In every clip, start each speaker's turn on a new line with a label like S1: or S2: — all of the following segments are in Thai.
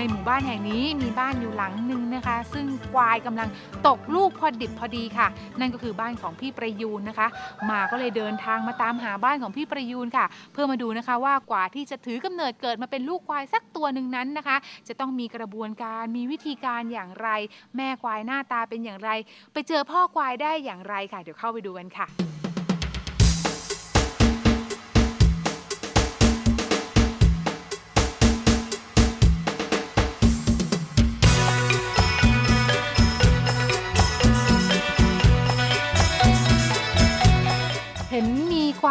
S1: ในหมู่บ้านแห่งนี้มีบ้านอยู่หลังหนึ่งนะคะ ซึ่งควายกำลังตกลูกพอดิบพอดีค่ะ นั่นก็คือบ้านของพี่ประยูนนะคะ มาก็เลยเดินทางมาตามหาบ้านของพี่ประยูนค่ะ เพื่อมาดูนะคะว่ากว่าที่จะถือกำเนิดเกิดมาเป็นลูกควายสักตัวหนึ่งนั้นนะคะ จะต้องมีกระบวนการมีวิธีการอย่างไร แม่ควายหน้าตาเป็นอย่างไร ไปเจอพ่อควายได้อย่างไรค่ะ เดี๋ยวเข้าไปดูกันค่ะ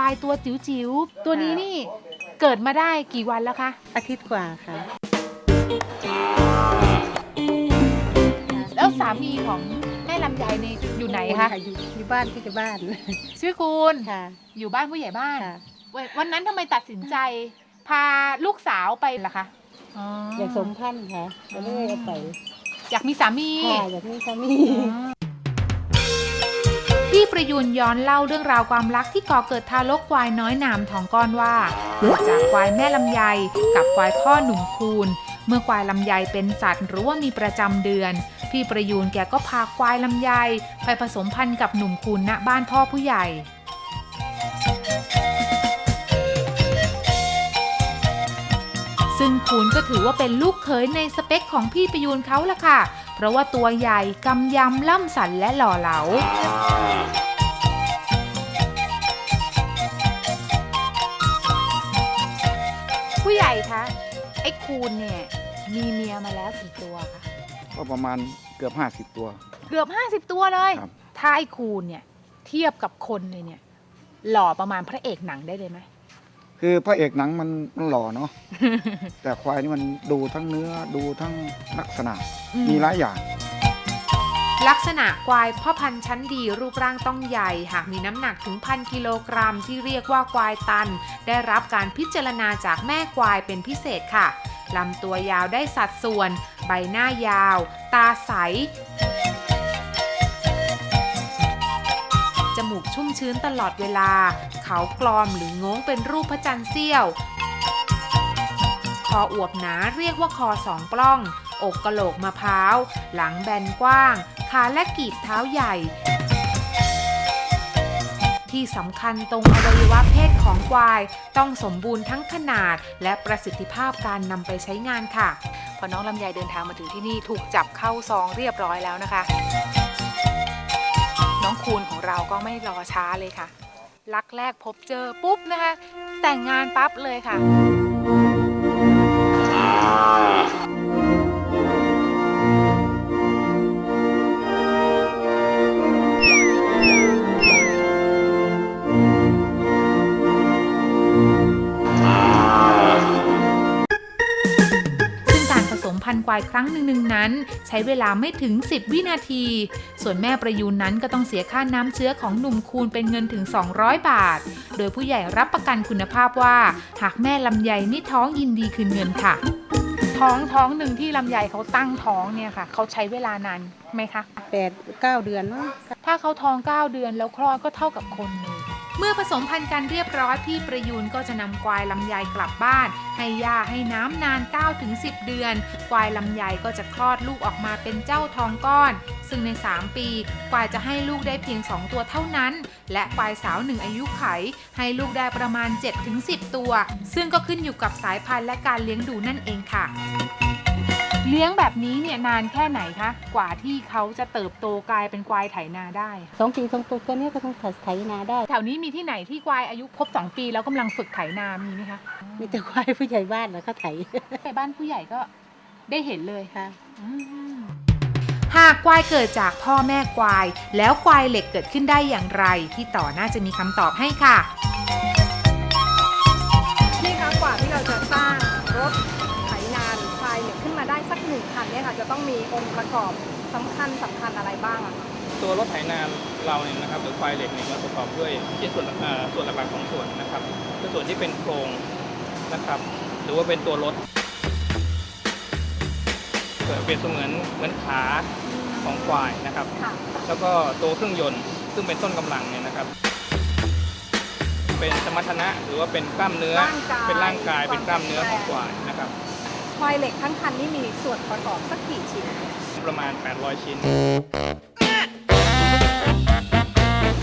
S1: ายตัวจิ๋วๆ ตัวนี้นี่เกิดมาได้กี่วันแล้วคะ
S2: อาทิตย์กว่าค่ะ
S1: แล้วสามีของแม่ลำไยนี่อยู่ไหนคะ
S2: อยู่อยู่บ้านที่จะบ้าน
S1: ชื่อคุณ
S2: ค่ะ
S1: อยู่บ้านผู้ใหญ่บ้าน
S2: ค่ะ
S1: วันวันนั้นทำไมตัดสินใจ พาลูกสาวไปล่ะคะอ๋อ
S2: อยากสมพันธ์ค่ะก็เลยเอาไป
S1: อยากมีสามี
S2: ค่ะอยากมีสามี
S1: พี่ประยูนย้อนเล่าเรื่องราวความรักที่ก่อเกิดทารกควายน้อยนามทองก้อนว่าเกิดจากควายแม่ลำไยกับควายพ่อหนุ่มคูณ เมื่อควายลำไยเป็นสัตว์หรือว่ามีประจำเดือน พี่ประยูนแกก็พาควายลำไยไปผสมพันธุ์กับหนุ่มคูณณบ้านพ่อผู้ใหญ่ซึ่งคูณก็ถือว่าเป็นลูกเขยในสเปคของพี่ประยูนเขาละค่ะ เพราะว่าตัวใหญ่กำยำล่ำสันและหล่อเหลาผู้ใหญ่คะไอ้คูณเนี่ยมีเมียมาแล้วกี่ตัวคะ
S3: ก็ประมาณเกือบ 50 ตัว
S1: เกือบ 50 ตัวเลย
S3: ครับ
S1: ถ้าไอ้คูณเนี่ยเทียบกับคนเลยเนี่ยหล่อประมาณพระเอกหนังได้เลยไหม
S3: คือพระเอกหนังมันมันหล่อเนาะ แต่ควายนี่มันดูทั้งเนื้อดูทั้งลักษณะมีหลายอย่าง
S1: ลักษณะควายพ่อพันธุ์ชั้นดีรูปร่างต้องใหญ่ หากมีน้ำหนักถึงพันกิโลกรัมที่เรียกว่าควายตัน ได้รับการพิจารณาจากแม่ควายเป็นพิเศษค่ะลำตัวยาวได้สัดส่วน ใบหน้ายาว ตาใส จมูกชุ่มชื้นตลอดเวลา เขากลอมหรือง้งเป็นรูปพระจันทร์เสี้ยว คออวบหนาเรียกว่าคอสองปล้อง อกกะโหลกมะพร้าว หลังแบนกว้าง ขาและกีบเท้าใหญ่ ที่สำคัญตรงอวัยวะเพศของควาย ต้องสมบูรณ์ทั้งขนาดและประสิทธิภาพการนำไปใช้งานค่ะ พอน้องลำไยเดินทางมาถึงที่นี่ถูกจับเข้าซองเรียบร้อยแล้วนะคะน้องคูณของเราก็ไม่รอช้าเลยค่ะ รักแรกพบเจอปุ๊บนะคะ แต่งงานปั๊บเลยค่ะ วายครั้งหนึ่งๆนั้น ใช้เวลาไม่ถึง 10 วินาที ส่วนแม่ประยูนนั้นก็ต้องเสียค่าน้ำเชื้อของหนุ่มคูณเป็นเงินถึง 200 บาท โดยผู้ใหญ่รับประกันคุณภาพว่า หากแม่ลำไยนี่ท้องยินดีคืนเงินค่ะ ท้องท้องหนึ่งที่ลำไยเขาตั้งท้องเนี่ยค่ะ เขาใช้เวลานานไหมคะ
S2: แปดเก้าเดือนมั้ง
S1: ถ้าเขาท้อง 9 เดือนแล้วคลอดก็เท่ากับคนเลย เมื่อผสมพันธุ์กันเรียบร้อยพี่ประยูนก็จะนำควายลำไยกลับบ้าน ให้ยาให้น้ำนาน 9-10 เดือน ควายลำไยก็จะคลอดลูกออกมาเป็นเจ้าทองก้อน ซึ่งใน 3 ปีควายจะให้ลูกได้เพียง 2 ตัวเท่านั้น และควายสาวหนึ่งอายุไข ให้ลูกได้ประมาณ 7-10 ตัว ซึ่งก็ขึ้นอยู่กับสายพันธุ์และการเลี้ยงดูนั่นเองค่ะ เลี้ยงแบบนี้เนี่ยนานแค่ไหนคะ กว่าที่เขาจะเติบโตกลายเป็นควายไถนาได้
S2: สองปีสองตัวตัวเนี้ยก็ต้องไถนาได้
S1: แถวนี้มีที่ไหนที่ควายอายุครบ2ปีแล้วกำลังฝึกไถนามีไหมคะ
S2: มีแต่ควายผู้ใหญ่บ้านแล้วก็ไถ
S1: ไปบ้านผู้ใหญ่ก็ได้เห็นเลย
S2: ค่ะ
S1: หากควายเกิดจากพ่อแม่ควาย แล้วควายเหล็กเกิดขึ้นได้อย่างไรที่ต่อน่าจะมีคำตอบให้ค่ะ
S4: ต้องมีองค์ประกอบสำคัญสำคัญอะไรบ้างอะคะ
S5: ตัวรถไถนาเราเนี่ยนะครับหรือควายเหล็กเนี่ยมันประกอบด้วยชิ้นส่วนเอ่อส่วนหลักๆของส่วนนะครับคือส่วนที่เป็นโครงนะครับหรือว่าเป็นตัวรถเกิดเป็นเสมือนเหมือนขาของควายนะครับ
S4: ค่ะ
S5: แล้วก็ตัวเครื่องยนต์ซึ่งเป็นต้นกำลังเนี่ยนะครับ เป็นสมรรถนะหรือว่าเป็นกล้ามเนื้อ
S4: ร่างกาย
S5: เป็นร่างกายเป็นกล้ามเนื้อของ
S4: แข็ง
S5: ค
S4: แรง
S5: วายนะครับ
S4: ควายเหล็กทั้งคันนี่มีส่วนประกอบสักกี่ชิ้น
S5: ประมาณ 800 ชิ้น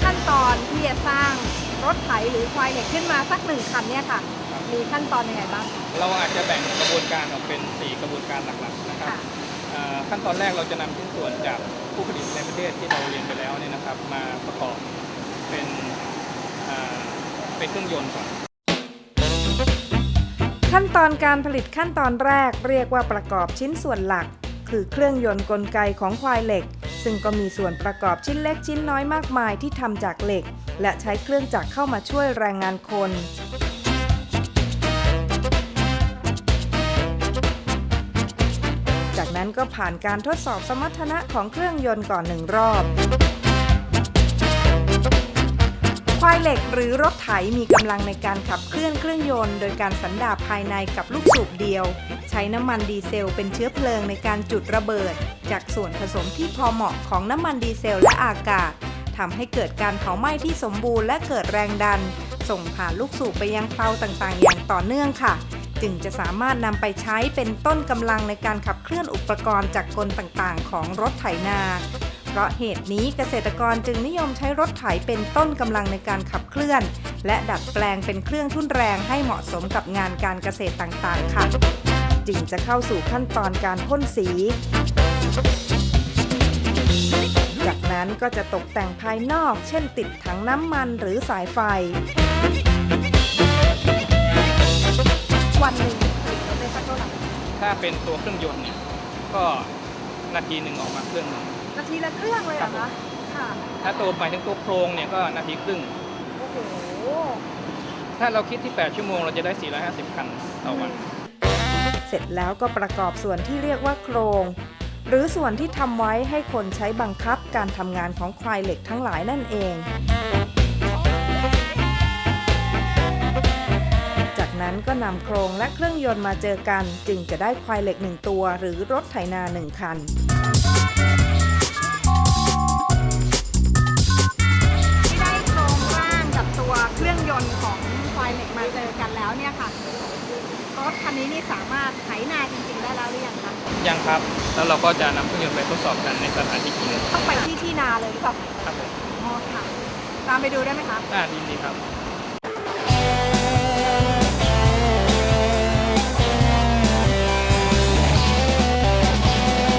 S4: ขั้นตอนที่จะสร้างรถไถหรือควายเหล็กขึ้นมาสักหนึ่งคันเนี่ยค่ะ
S5: ครับ
S4: มีขั้นตอนยังไงบ้าง
S5: เราอาจจะแบ่งกระบวนการออกเป็น 4 กระบวนการหลักๆนะครับ
S4: ค่ะ
S5: อ่าขั้นตอนแรกเราจะนำชิ้นส่วนจากผู้ผลิตในประเทศที่เราเรียนไปแล้วเนี่ยนะครับ มาประกอบเป็นอ่าเป็นเครื่องยนต์ก่อน
S6: ขั้นตอนการผลิตขั้นตอนแรกเรียกว่าประกอบชิ้นส่วนหลัก คือเครื่องยนต์กลไกของควายเหล็ก ซึ่งก็มีส่วนประกอบชิ้นเล็กชิ้นน้อยมากมายที่ทำจากเหล็ก และใช้เครื่องจักรเข้ามาช่วยแรงงานคนจากนั้นก็ผ่านการทดสอบสมรรถนะของเครื่องยนต์ก่อนหนึ่งรอบ ควายเหล็กหรือรถไถมีกำลังในการขับเคลื่อนเครื่องยนต์ โดยการสันดาปภายในกับลูกสูบเดียว ใช้น้ำมันดีเซลเป็นเชื้อเพลิงในการจุดระเบิด จากส่วนผสมที่พอเหมาะของน้ำมันดีเซลและอากาศทำให้เกิดการเผาไหม้ที่สมบูรณ์และเกิดแรงดัน ส่งผ่านลูกสูบไปยังเพลาต่างๆ อย่างต่อเนื่องค่ะ จึงจะสามารถนำไปใช้เป็นต้นกำลังในการขับเคลื่อนอุปกรณ์จากกลต่างๆ ของรถไถนา ราะเหตุนี้เกษตรกรจึงนิยมใช้รถไถเป็นต้นกำลังในการขับเคลื่อน และดัดแปลงเป็นเครื่องทุ่นแรงให้เหมาะสมกับงานการเกษตรต่างๆ ค่ะ จึงจะเข้าสู่ขั้นตอนการพ่นสี จากนั้นก็จะตกแต่งภายนอก เช่นติดถังน้ำมันหรือสายไฟ
S4: วันหนึ่งถ้าไหร่
S5: ถ้าเป็นตัวเครื่องยนต์เนี่ย ก็นาทีหนึ่งออกมาเครื่องหนึ่ง
S4: นาทีละเครื่องเลยเหรอ
S5: ครั
S4: คะ
S5: บ
S4: ค่ะ
S5: ถ้าตัวหมายถึงตัวโครงเนี่ยก็นาทีครึ่ง
S4: โอ้โห
S5: ถ้าเราคิดที่ 8 ชั่วโมงเราจะได้ 450 คันต่อวัน
S6: เสร็จแล้วก็ประกอบส่วนที่เรียกว่าโครง หรือส่วนที่ทำไว้ให้คนใช้บังคับการทำงานของควายเหล็กทั้งหลายนั่นเอง จากนั้นก็นำโครงและเครื่องยนต์มาเจอกัน จึงจะได้ควายเหล็กหนึ่งตัว หรือรถไถนาหนึ่งคัน
S4: เนี่ยค่ะรถคันนี้นี่สามารถไถนาจริงๆได้แล้วหรือยังคะ
S5: ยังครับ แล้วเราก็จะนำเครื่องยนต์ไปทดสอบกันในสถานที่จริง
S4: ต้องไปที่ที่นาเลยหรือเปล่า
S5: ครับผม
S4: อ๋อค่ะ ตามไปดูได้ไหมคะ
S5: น่าดีดีครับ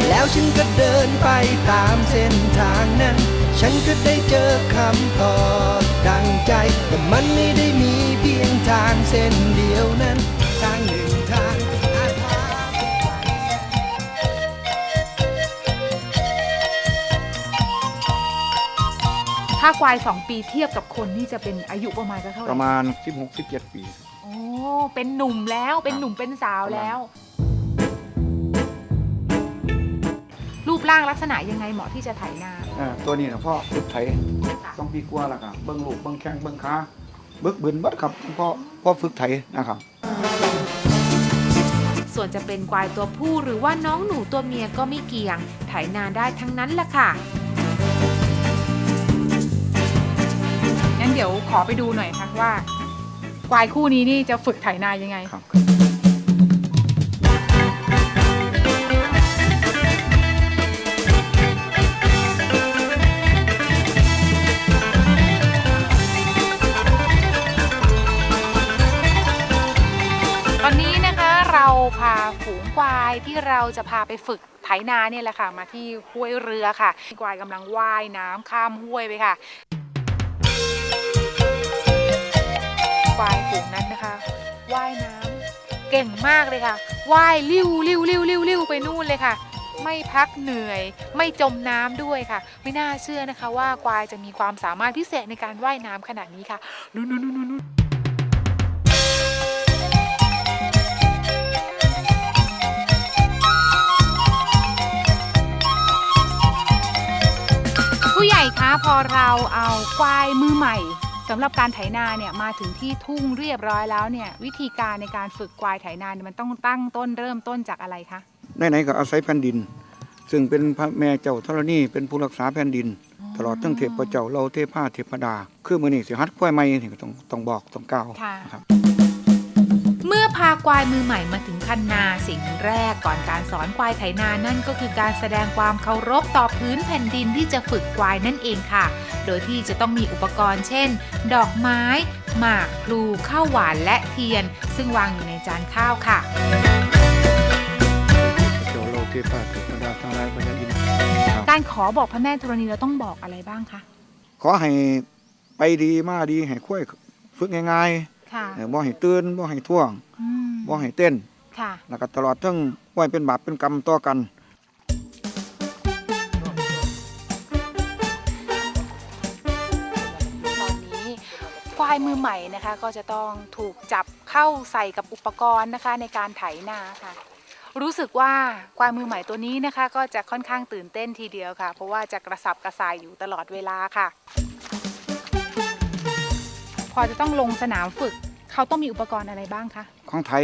S7: แล้วฉันก็เดินไปตามเส้นทางนั้น ฉันก็ได้เจอคำตอบดังใจ แต่มันไม่ได้มีเพียงทางเส้นเดียวนั้น ทางหนึ่งทางอาจพาไปไกลแสน
S1: ถ้าควาย 2 ปีเทียบกับคนนี่จะเป็นอายุประมาณสักเท่าไห
S3: ป
S1: ร่
S3: ระมาณ 16-17 ปี
S1: โอ้เป็นหนุ่มแล้วเป็นหนุ่มเป็นสาวแล้ว รูปร่างลักษณะยังไงเหมาะที่จะไถนา
S3: อ่าตัวนี้นะพ่อฝึกไถ
S1: ค่ะ
S3: ต้องปีกว่าแล้วครับเบิ้งลูกเบิ้งแข้งเบิ้งขาเบิกบืนบัดครับพ่อพ่อฝึกไถนะครับ
S1: ส่วนจะเป็นควายตัวผู้หรือว่าน้องหนูตัวเมียก็ไม่เกี่ยง ไถนาได้ทั้งนั้นแหละค่ะ งั้นเดี๋ยวขอไปดูหน่อยค่ะว่า ควายคู่นี้นี่จะฝึกไถนายังไง
S3: ครับ
S1: พาฝูงควายที่เราจะพาไปฝึกไถนาเนี่ยแหละค่ะ มาที่ห้วยเรือค่ะควายกำลังว่ายน้ำข้ามห้วยไปค่ะควายฝูงนั้นนะคะว่ายน้ำเก่งมากเลยค่ะว่ายลิ้วลิ้วลิ้วลิ้วลิ้วไปนู่นเลยค่ะ ไม่พักเหนื่อย ไม่จมน้ำด้วยค่ะ ไม่น่าเชื่อนะคะว่าควายจะมีความสามารถพิเศษในการว่ายน้ำขนาดนี้ค่ะนู่นนู่นนู่น พอเราเอาควายมือใหม่สำหรับการไถนาเนี่ยมาถึงที่ทุ่งเรียบร้อยแล้วเนี่ยวิธีการในการฝึกควายไถนาเนี่ยมันต้องตั้งต้นเริ่มต้นจากอะไรคะ
S3: ไหนๆก็อาศัยแผ่นดิน ซึ่งเป็นพระแม่เจ้าธรณีเป็นผู้รักษาแผ่นดิน ตลอดทั้งเทพเจ้าเราเทพาเทพดา คือมื้อนี้สิฮัดควายใหม่นี่ก็ต้องต้องบอกต้องกล่าว
S1: ค่ะ
S3: นะครับ
S1: เมื่อพาควายมือใหม่มาถึงคันนาสิ่งแรกก่อนการสอนควายไถนานั่นก็คือการแสดงความเคารพต่อพื้นแผ่นดินที่จะฝึกควายนั่นเองค่ะ โดยที่จะต้องมีอุปกรณ์เช่น ดอกไม้ หมากพลูข้าวหวานและเทียน ซึ่งวางอยู่ในจานข้าวค่ะ
S3: โจโลทิปาติปดาทั้งหลายพญาอิน
S1: การขอบอกพระแม่ธรณีเราต้องบอกอะไรบ้างคะ
S3: ขอให้ไปดีมาดีให้ค่อยฝึกง่าย
S1: ค่ะ
S3: ๆเออบ่ให้ตื่นบ่ให้ท่วง
S1: อืม
S3: บ่ให้เต้น
S1: ค่ะ
S3: แล้วก็ตลอดทั้งไว้เป็นบาปเป็นกรรมต่อกัน
S1: ตอนนี้ควายมือใหม่นะคะก็จะต้องถูกจับเข้าใส่กับอุปกรณ์นะคะในการไถนาค่ะ รู้สึกว่าควายมือใหม่ตัวนี้นะคะ ก็จะค่อนข้างตื่นเต้นทีเดียวค่ะ เพราะว่าจะกระสับกระส่ายอยู่ตลอดเวลาค่ะ พอจะต้องลงสนามฝึก เขาต้องมีอุปกรณ์อะไรบ้างคะ
S3: ของไทย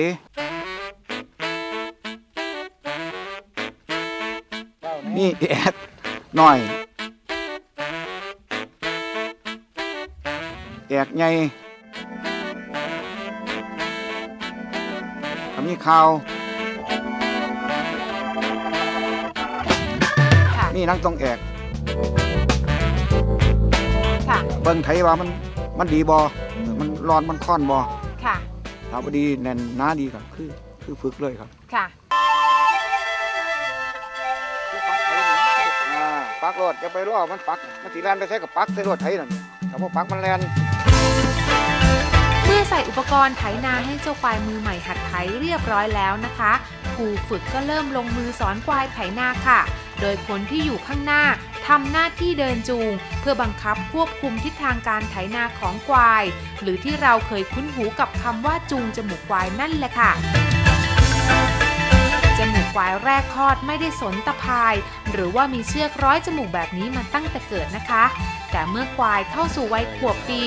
S3: นี่แอดหน่อย แอกใหญ่ก็มีข่าว
S1: ค่ะ
S3: นี่นั่งตรงแอก
S1: ค่ะ
S3: เบิ่งไทยว่ามันมันดีบอมันร้อนมันค่อนบอ
S1: ค่ะ
S3: ถ้าบดีแน่นหน้าดีครับคือคือฝึกเลยครับ
S1: ค่ะ
S3: อ่าปักรถจะไปรอมันปักมันสีแลนไปใช้กับปักใส่รถไทยนั่นแต่ว่าปักมันแลน
S1: เมื่อใส่อุปกรณ์ไถนาให้เจ้าควายมือใหม่หัดไถเรียบร้อยแล้วนะคะครูฝึกก็เริ่มลงมือสอนควายไถนาค่ะ โดยคนที่อยู่ข้างหน้า ทำหน้าที่เดินจูง เพื่อบังคับควบคุมทิศทางการไถนาของควาย หรือที่เราเคยคุ้นหูกับคำว่าจูงจมูกควายนั่นแหละค่ะจมูกควายแรกคลอดไม่ได้สนตะพาย หรือว่ามีเชือกร้อยจมูกแบบนี้มาตั้งแต่เกิดนะคะ แต่เมื่อควายเข้าสู่วัยขวบปี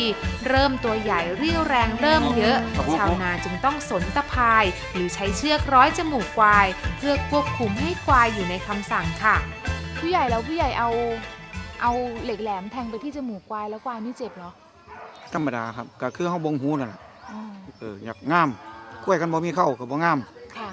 S1: เริ่มตัวใหญ่เรี่ยวแรงเริ่มเยอะ ชาวนาจึงต้องสนตะพาย หรือใช้เชือกร้อยจมูกควาย เพื่อควบคุมให้ควายอยู่ในคำสั่งค่ะ ผู้ใหญ่แล้วผู้ใหญ่เอาเอาเหล็กแหลมแทงไปที่จมูกควายแล้วควายไม่เจ็บเหรอ
S3: ธรรมดาครับก็คือเฮาบงหูนั่นแหละเอออยากงามกล้วยกันบ่มีเข้าก็บ่งาม
S1: ค่ะ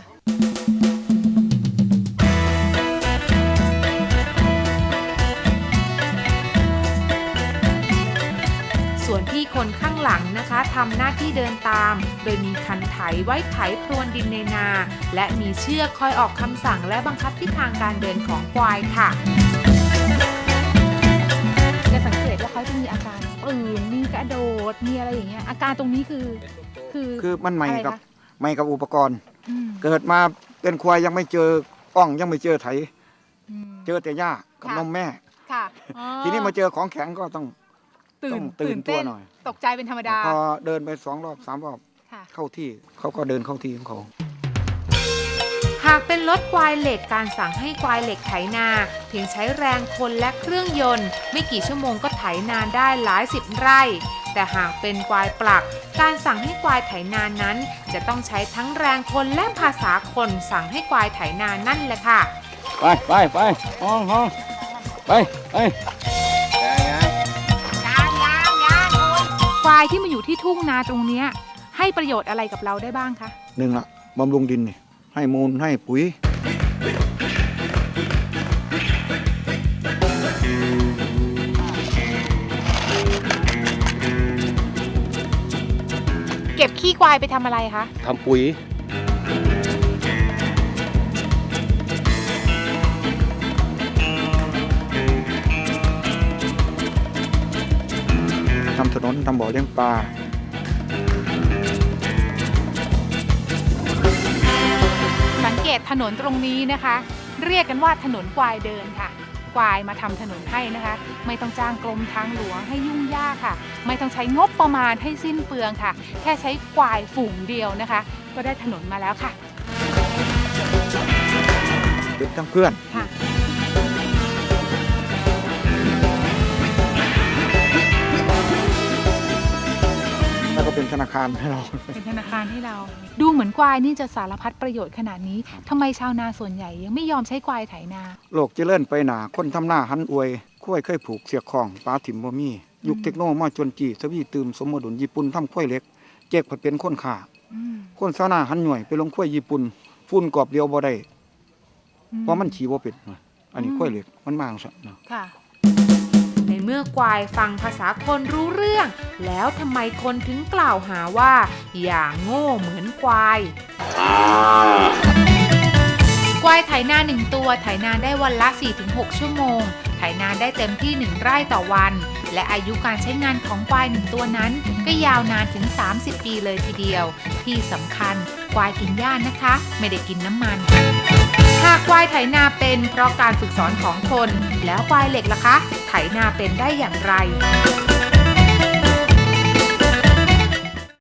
S1: หลังนะคะทำหน้าที่เดินตาม โดยมีคันไถไว้ไถพรวนดินในนา และมีเชือกคอยออกคำสั่งและบังคับทิศทางการเดินของควายค่ะจะสังเกตว่าเขาจะมีอาการตื่นมีกระโดดมีอะไรอย่างเงี้ยอาการตรงนี้คือคือ
S3: คือมันใหม่
S1: อะไร
S3: กับ
S1: คะ
S3: ใหม่กับอุปกรณ์
S1: ม
S3: เกิดมาเป็นควายยังไม่เจออ่องยังไม่เจอไถ
S1: อืม
S3: เจอแต่หญ้ากับ
S1: ค่ะ
S3: นมแม่
S1: ค่ะอ๋อ
S3: ทีนี้มาเจอของแข็งก็ต้อง
S1: ตื่
S3: ต้
S1: น
S3: องตื่นตัวหน่อย
S1: ตกใจเป็นธรรมดา
S3: พอเดินไปสองรอบสามรอบ
S1: ค่ะ
S3: เข้าที่เขาก็เดินเข้าที่ของเขา
S1: หากเป็นรถควายเหล็กการสั่งให้ควายเหล็กไถนา เพียงใช้แรงคนและเครื่องยนต์ ไม่กี่ชั่วโมงก็ไถนานได้หลายสิบไร่ แต่หากเป็นควายปลัก การสั่งให้ควายไถนานั้น จะต้องใช้ทั้งแรงคนและภาษาคนสั่งให้ควายไถนานั่นแหละค่ะ
S5: ไปไปไปห้องห้องไปไป
S1: ควายที่มาอยู่ที่ทุ่งนาตรงเนี้ยให้ประโยชน์อะไรกับเราได้บ้างคะ
S3: หนึ่งละบำรุงดินนี่ให้มูลให้ปุ๋ย
S1: เก็บขี้ควายไปทำอะไรคะ
S5: ทำปุ๋ย
S3: ทำถนนทำบ่อเลี้ยงปลา
S1: สังเกตถนนตรงนี้นะคะ เรียกกันว่าถนนควายเดินค่ะ ควายมาทำถนนให้นะคะ ไม่ต้องจ้างกรมทางหลวงให้ยุ่งยากค่ะ ไม่ต้องใช้งบประมาณให้สิ้นเปลืองค่ะ แค่ใช้ควายฝูงเดียวนะคะ ก็ได้ถนนมาแล้วค่ะ
S3: เป็นทั้งเพื่อน
S1: ค่ะ
S3: แล้วก็เป็นธนาคารให้เรา
S1: เป็นธนาคารให้เรา ดูเหมือนควายนี่จะสารพัดประโยชน์ขนาดนี้ทำไมชาวนาส่วนใหญ่ยังไม่ยอมใช้ควายไถนา
S3: โลกเจริญไปหนาคนทำหน้าหันอวยคุ้ยเคยผูกเสียกของปลาถิ่มบ่มี ยุคเทคโนโลยีมาจนจีทวีตื่มสมดุลญี่ปุ่นทำคุ้ยเล็ก เจ๊กผัดเป็นคนขา
S1: อืม
S3: คนเศร้าหน้าหันหน่วยไปลงขั้วยญี่ปุ่นฝุ่นกรอบเดียวบ่ได้
S1: อื
S3: เพราะมันขี่บ่เป็นนะอันนี้ขั้วยเหล็กมันมางซะนะ
S1: ค่ะใน เมื่อควายฟังภาษาคนรู้เรื่อง แล้วทำไมคนถึงกล่าวหาว่า อย่างโง่เหมือนควายควายไถนาหนึ่งตัวไถนาได้วันละ 4-6 ชั่วโมง ไถนาได้เต็มที่ 1 ไร่ต่อวัน และอายุการใช้งานของควายหนึ่งตัวนั้น ก็ยาวนานถึง 30 ปีเลยทีเดียว ที่สำคัญควายกินหญ้านะคะ ไม่ได้กินน้ำมัน หากควายไถนาเป็นเพราะการฝึกสอนของคน แล้วควายเหล็กล่ะคะ ไถนาเป็นได้อย่างไร